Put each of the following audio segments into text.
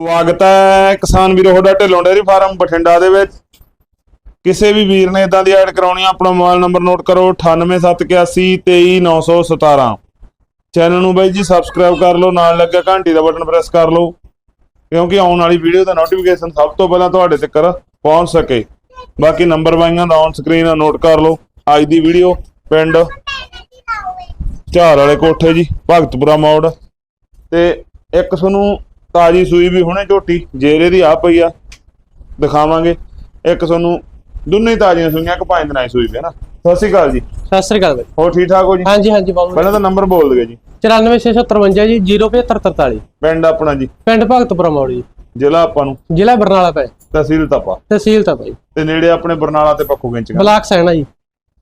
ਸਵਾਗਤ ਹੈ ਕਿਸਾਨ ਵੀਰੋ, ਤੁਹਾਡਾ ਢਿੱਲੋਂ ਡੇਅਰੀ ਫਾਰਮ ਬਠਿੰਡਾ ਦੇ ਵਿੱਚ। ਕਿਸੇ ਵੀ ਵੀਰ ਨੇ ਇਦਾਂ ਦੀ ਐਡ ਕਰਾਉਣੀ ਆ, ਆਪਣਾ ਮੋਬਾਈਲ ਨੰਬਰ ਨੋਟ ਕਰੋ 9871823917 ਚੈਨਲ ਨੂੰ ਬਾਈ ਜੀ ਸਬਸਕ੍ਰਾਈਬ ਕਰ ਲਓ, ਨਾਲ ਲੱਗਾ ਘੰਟੀ ਦਾ ਬਟਨ ਪ੍ਰੈਸ ਕਰ ਲਓ, ਕਿਉਂਕਿ ਆਉਣ ਵਾਲੀ ਵੀਡੀਓ ਦਾ ਨੋਟੀਫਿਕੇਸ਼ਨ ਸਭ ਤੋਂ ਪਹਿਲਾਂ ਤੁਹਾਡੇ ਤੱਕ ਪਹੁੰਚ ਸਕੇ। ਬਾਕੀ ਨੰਬਰ ਬਾਈਆਂ ਦਾ ਔਨ ਸਕਰੀਨ ਨੋਟ ਕਰ ਲਓ। ਅੱਜ ਦੀ ਵੀਡੀਓ ਪਿੰਡ ਝਾਰ ਵਾਲੇ ਕੋਠੇ ਜੀ, ਭਗਤਪੁਰਾ ਮੋੜ। ਤੇ ਇੱਕ ਤੁਹਾਨੂੰ ਤਾਜੀ ਸੂਈ ਵੀ ਹੁਣੇ ਝੋਟੀ ਜੇਰੇ ਦੀ ਆ ਪਈ ਆ। ਦਿਖਾਵਾਂਗੇ। ਇੱਕ ਤੁਹਾਨੂੰ ਦੋਨੇ ਹੀ ਤਾਜ਼ੀਆਂ ਸੂਈਆਂ ਇੱਕ ਪੰਜ ਦਿਨਾਂ ਦੀ ਸੂਈ ਹੈ ਨਾ। ਸਤਿ ਸ਼੍ਰੀ ਅਕਾਲ ਜੀ। ਸਤਿ ਸ੍ਰੀ ਅਕਾਲ ਬਾਈ। ਹੋਰ ਠੀਕ ਠਾਕ ਹੋ ਜੀ? ਹਾਂਜੀ ਹਾਂਜੀ ਬਾਬੂ ਪਹਿਲਾਂ ਤਾਂ ਨੰਬਰ ਬੋਲ ਦਿਓ ਜੀ। 94653 ਜੀ 07543 ਪਿੰਡ ਆਪਣਾ ਜੀ। ਪਿੰਡ ਭਗਤਪੁਰਾ ਮੋੜ ਜੀ। ਜ਼ਿਲ੍ਹਾ ਆਪਾਂ ਨੂੰ। ਜ਼ਿਲ੍ਹਾ ਬਰਨਾਲਾ ਪੈ। ਤਹਿਸੀਲ ਤਪਾ। ਤਹਿਸੀਲ ਤਾਂ ਬਾਈ ਤੇ ਨੇੜੇ ਆਪਣੇ ਬਰਨਾਲਾ ਤੇ ਪੱਖੋ ਗਿੰਚ block Saina ji.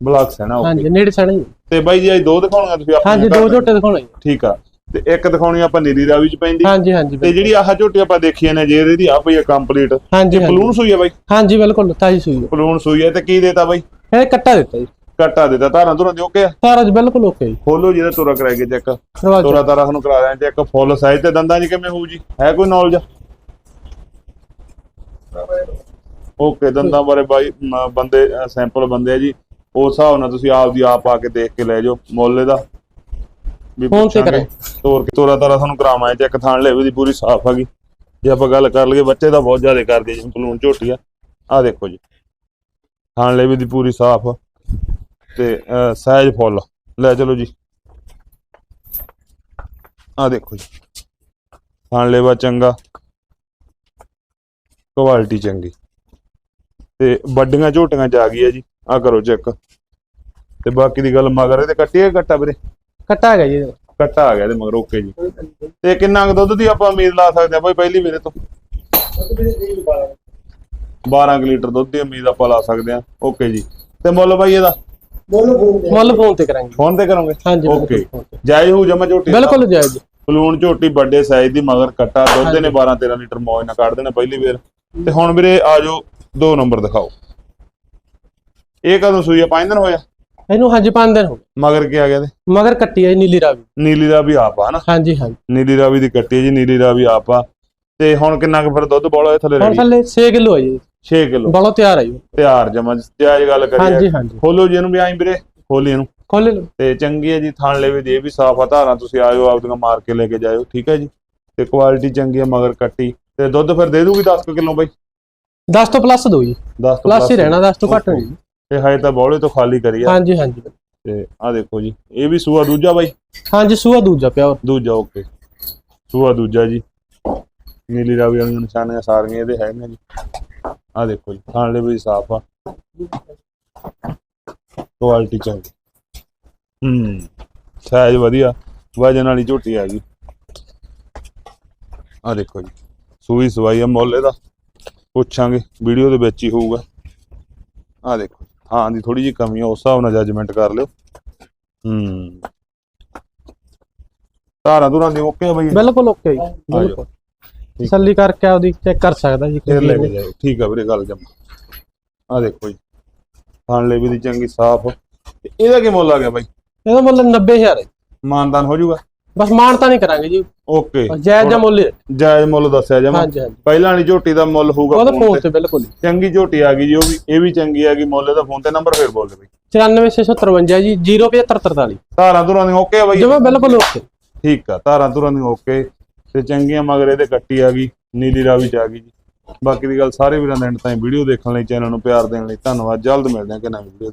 Block okay. ਹਾਂਜੀ ਨੇੜੇ ਸੈਣਾ ਜੀ। ਤੇ ਬਾਈ ਜੀ ਅੱਜ ਦੋ ਦਿਖਾਉਣੀਆਂ ਤੁਸੀਂ ਆਪਣੇ ਹਾਂਜੀ ਦੋ ਝੋਟੇ ਦਿਖਾਉਣੇ ਜੀ ਠੀਕ ਆ। ਤੇ ਇੱਕ ਦਿਖਾਉਣੀ ਆਪਾਂ ਨੀਲੀ ਰਾਵੀ ਚ ਪੈਂਦੀ। ਹਾਂਜੀ ਹਾਂਜੀ ਤੇ ਜਿਹੜੀ ਆਹ ਝੋਟੀ ਆਪਾਂ ਦੇਖੀਆਂ ਨੇ ਜੇਰੇ ਦੀ ਆ ਪਈ ਆ ਕੰਪਲੀਟ ਹਾਂਜੀ ਪਲੂਨ ਸੂਈ ਆ ਬਾਈ? ਹਾਂਜੀ ਬਿਲਕੁਲ ਤਾਜੀ ਸੂਈ ਹੈ। ਪਲੂਨ ਸੂਈ ਆ ਤੇ ਕੀ ਦੇਤਾ ਬਾਈ? ਇਹ ਕੱਟਾ ਦਿੱਤਾ ਜੀ। ਕੱਟਾ ਦਿੱਤਾ ਧਾਰਾਂ ਧੁਰਾਂ ਦੀ ਓਕੇ ਆ? ਜੀ ਬਿਲਕੁਲ ਓਕੇ ਜੀ। ਖੋਲੋ ਜਿਹਦਾ ਤੋਰਾ ਕਰਾਏਗੇ ਚੈੱਕ ਕਰਵਾ ਦਿਓ। ਤੋਰਾ ਤਾਰਾ ਤੁਹਾਨੂੰ ਕਰਾ ਦਿਆਂ ਚੈੱਕ ਫੁੱਲ ਸਾਈਜ਼ ਤੇ ਦੰਦਾਂ 'ਚ ਕਿਵੇਂ ਹੋਊ ਜੀ? ਹੈ ਕੋਈ ਨੌਲੇਜ ਓਕੇ ਦੰਦਾਂ ਬਾਰੇ ਬਾਈ ਬੰਦੇ ਸੈਂਪਲ ਬੰਦੇ ਆ ਜੀ। ਉਸ ਹਿਸਾਬ ਨਾਲ ਤੁਸੀਂ ਆਪ ਦੀ ਆਪ ਆ ਕੇ ਦੇਖ ਕੇ ਲੈ ਜਾਓ ਮੁੱਲ ਇਹਦਾ। ਵੀ ਫੋਨ ਤੇ ਪੁੱਛਾਂਗੇ। ਤੋਰ ਕੇ ਤੋਰਾ ਤਾਰਾ ਤੁਹਾਨੂੰ ਕਰਾਵਾਂ ਚੈੱਕ ਥਾਣ ਲੈਵੇ ਦੀ ਪੂਰੀ ਸਾਫ਼ ਹੈਗੀ ਜੇ ਆਪਾਂ ਗੱਲ ਕਰ ਲਈਏ ਬੱਚੇ ਦਾ ਬਹੁਤ ਜ਼ਿਆਦਾ ਕਰਦੇ ਜੀ ਪਲੂਨ ਝੋਟੀ ਆ। ਆ ਦੇਖੋ ਜੀ। ਥਾਣ ਲੈਵੇ ਦੀ ਪੂਰੀ ਸਾਫ਼। ਤੇ ਅਹ, ਸਾਈਜ਼ ਫੁੱਲ। ਲੈ ਚਲੋ ਜੀ। ਆ ਦੇਖੋ ਜੀ। ਥਾਣ ਲੈਵਾ ਚੰਗਾ। ਕੁਆਲਿਟੀ ਚੰਗੀ। ਤੇ ਵੱਡੀਆਂ ਝੋਟੀਆਂ ਚ ਆ ਗਈ ਹੈ ਜੀ। ਆ ਕਰੋ ਚੈੱਕ। ਤੇ ਬਾਕੀ ਦੀ ਗੱਲ ਮਗਰ ਇਹਦੇ ਕੱਟੀ ਹੈ ਕੱਟਾ ਵੀਰੇ। ਕੱਟਾ ਹੈਗਾ ਜੀ ਇਹਦਾ। ਕੱਟਾ ਆ ਗਿਆ ਇਹਦੇ ਮਗਰ ਓਕੇ ਜੀ। ਤੇ ਕਿੰਨਾ ਕੁ ਦੁੱਧ ਦੀ ਆਪਾਂ ਉਮੀਦ ਲਾ ਸਕਦੇ ਆ ਬਾਈ ਪਹਿਲੀ ਵੀਰੇ ਤੋਂ। 12 ਕੁ ਲੀਟਰ ਦੁੱਧ ਦੀ ਉਮੀਦ ਆਪਾਂ ਲਾ ਸਕਦੇ ਆ ਓਕੇ ਜੀ। ਤੇ ਮੁੱਲ ਬਾਈ ਇਹਦਾ? ਮੁੱਲ ਫੋਨ ਤੇ। ਕਰਾਂਗੇ। ਫੋਨ ਤੇ ਕਰੋਗੇ? ਹਾਂਜੀ ਬਿਲਕੁਲ ਓਕੇ ਤੇ। ਜਾਇਜ਼ ਹੋ ਜਮਾ ਝੋਟੀ ਦਾ? ਬਿਲਕੁਲ ਜਾਇਜ਼। ਜੀ ਬਲੂਨ ਝੋਟੀ ਵੱਡੇ ਸਾਈਜ਼ ਦੀ ਮਗਰ ਕੱਟਾ। ਦੁੱਧ ਨੇ 12 13 ਲੀਟਰ ਮੌਜ ਨਾਲ ਕੱਢ ਦੇਣਾ ਪਹਿਲੀ ਵਾਰ। ਤੇ ਹੁਣ ਵੀਰੇ ਆ ਜਾਓ ਦੋ ਨੰਬਰ ਦਿਖਾਓ। ਇਹ ਕਦੋਂ ਸੂਈ ਆ? ਪੰਜ ਦਿਨ ਹੋਇਆ ਇਹਨੂੰ ਹਾਂਜੀ ਪੰਜ ਦਿਨ ਹੋ ਗਏ। ਮਗਰ ਕੀ ਆ ਗਿਆ ਤੇ? ਮਗਰ ਕੱਟੀ ਹੈ ਨੀਲੀ ਰਾਵੀ। ਨੀਲੀ ਦਾ ਵੀ ਆਪ ਆ ਨਾ? ਹਾਂਜੀ ਹਾਂਜੀ। ਨੀਲੀ ਰਾਵੀ ਦੀ ਕੱਟੀ ਹੈ ਜੀ ਨੀਲੀ ਰਾਵੀ ਆਪ ਆ। ਤੇ ਹੁਣ ਕਿੰਨਾ ਕੁ ਫਿਰ ਦੁੱਧ ਬੋਲਾ ਇਹ ਥੱਲੇ ਹੁਣ ਰੈਡੀ ਥੱਲੇ 6 ਕਿਲੋ ਹੈ ਜੀ। 6 ਕਿਲੋ। ਬਲੋ ਤਿਆਰ ਹੈ ਜੀ। ਤਿਆਰ ਜਮਾ ਜਾਇਜ਼ ਗੱਲ ਹਾਂਜੀ ਕਰੀਏ ਹਾਂਜੀ ਖੋਲੋ ਜੀ ਇਹਨੂੰ ਵੀ ਆਈ ਵੀਰੇ ਖੋਲੀ ਇਹਨੂੰ। ਖੋਲੇ ਲਓ। ਤੇ ਚੰਗੀ ਹੈ ਜੀ ਥਣ ਲੈਵੇ ਦੀ ਇਹ ਵੀ ਸਾਫ਼ ਆ ਧਾਰਾਂ ਤੁਸੀਂ ਆਇਓ ਆਪਦੀਆਂ ਮਾਰ ਕੇ ਲੈ ਕੇ ਜਾਇਓ ਠੀਕ ਹੈ ਜੀ? ਤੇ ਕੁਆਲਿਟੀ ਚੰਗੀ ਹੈ ਮਗਰ ਕੱਟੀ। ਤੇ ਦੁੱਧ ਫਿਰ ਦੇ ਦੂਗੀ 10 ਕਿਲੋ ਬਾਈ? 10 ਤੋਂ ਪਲੱਸ ਦੋ ਜੀ। 10 ਤੋਂ ਪਲੱਸ ਹੀ ਰਹਿਣਾ 10 ਤੋਂ ਘੱਟ ਨਹੀਂ। ਤੇ ਹਜੇ ਤਾਂ ਬੌਲੇ ਤੋਂ ਖਾਲੀ ਕਰੀ ਆ। ਹਾਂਜੀ ਹਾਂਜੀ। ਤੇ ਆ ਦੇਖੋ ਜੀ ਇਹ ਵੀ ਸੂਆ ਦੂਜਾ ਬਾਈ? ਹਾਂਜੀ ਸੂਆ ਦੂਜਾ ਪਿਆ ਦੂਜਾ ਓਕੇ। ਸੂਆ ਦੂਜਾ ਜੀ। ਨੀਲੀ ਰਾਵੀ ਵਾਲੀਆਂ ਨਿਸ਼ਾਨੀਆਂ ਸਾਰੀਆਂ ਇਹਦੇ ਹੈਗੀਆਂ ਜੀ। ਆ ਦੇਖੋ ਜੀ ਖਾਣ ਲਈ ਵੀ ਸਾਫ਼ ਆ। ਕੁਆਲਿਟੀ ਚੰਗੀ। ਹੂੰ ਸਾਈਜ਼ ਵਧੀਆ। ਵਜਨ ਵਾਲੀ ਝੋਟੀ ਆ ਗਈ। ਆ ਦੇਖੋ ਜੀ ਸੂਈ ਸਵਾਈ ਆ ਮੁੱਲ ਇਹਦਾ। ਪੁੱਛਾਂਗੇ ਵੀਡੀਓ ਦੇ ਵਿੱਚ ਹੀ ਹੋਊਗਾ। ਆ ਦੇਖੋ। ਹਾਂ ਦੀ ਥੋੜੀ ਜਿਹੀ ਕਮੀ ਆ ਉਸ ਹਿਸਾਬ ਨਾਲ ਜੱਜਮੈਂਟ ਕਰ ਲਿਓ। ਹੂੰ। ਧਾਰਾਂ ਧੁਰਾਂ ਦੀ ਓਕੇ ਆ ਬਈ? ਬਿਲਕੁਲ ਓਕੇ ਜੀ ਬਿਲਕੁਲ। ਤਸੱਲੀ ਕਰਕੇ ਆਪਦੀ ਚੈੱਕ ਕਰ ਸਕਦਾ ਜੀ ਫੇਰ ਲੈ ਕੇ ਜਾਓ ਠੀਕ ਆ ਵੀਰੇ ਗੱਲ ਜਮਾ। ਆ ਦੇਖੋ ਜੀ। ਖਾਣ ਲਈ ਵੀ ਦੀ ਚੰਗੀ ਸਾਫ਼। ਇਹਦਾ ਕੀ ਮੁੱਲ ਆ ਗਿਆ ਬਾਈ? ਇਹਦਾ ਮੁੱਲ 90000 ਹੈ। ਮਾਨਦਾਨ ਹੋ ਜਾਊਗਾ? ਬਸ ਮਾਨਤਾ ਨਹੀਂ ਕਰਾਂਗੇ ਜੀ। ਓਕੇ। ਜਾਇਜ਼ ਜਿਹਾ ਮੁੱਲ। ਜਾਇਜ਼ ਮੁੱਲ ਦੱਸਿਆ ਜਮਾ। ਹਾਂਜੀ ਹਾਂਜੀ। ਪਹਿਲਾਂ ਵਾਲੀ ਝੋਟੀ ਦਾ ਮੁੱਲ ਹੋਊਗਾ ਉਹਦਾ ਫੋਨ ਤੇ। ਤੇ। ਬਿਲਕੁਲ। ਚੰਗੀ ਝੋਟੀ ਆ ਗਈ ਜੀ ਉਹ ਵੀ ਇਹ ਵੀ ਚੰਗੀ ਆ ਗਈ ਮੁੱਲ ਇਹਦਾ ਫੋਨ ਤੇ ਨੰਬਰ ਫੇਰ ਬੋਲ ਦੇ ਬਈ। 94653 ਜੀ 07543 ਧਾਰਾਂ ਧੁਰਾਂ ਦੀ ਓਕੇ ਬਾਈ? ਜਮਾ ਬਿਲਕੁਲ ਓਕੇ ਠੀਕ ਆ ਧਾਰਾਂ ਧੁਰਾਂ ਦੀ ਓਕੇ ਤੇ ਚੰਗੀਆਂ ਮਗਰ ਇਹਦੇ ਕੱਟੀ ਆ ਗਈ ਨੀਲੀ ਰਾਵੀ ਚ ਆ ਗਈ ਜੀ। ਬਾਕੀ ਦੀ ਗੱਲ ਸਾਰੇ ਵੀਰਾਂ ਦਾ ਐਂਡ ਤਾਈਂ ਵੀਡੀਓ ਦੇਖਣ ਲਈ ਚੈਨਲ ਨੂੰ ਪਿਆਰ ਦੇਣ ਲਈ ਧੰਨਵਾਦ। ਜਲਦ ਮਿਲਦੇ ਹਾਂ ਕਿ ਨਵੀਂ ਵੀਡੀਓ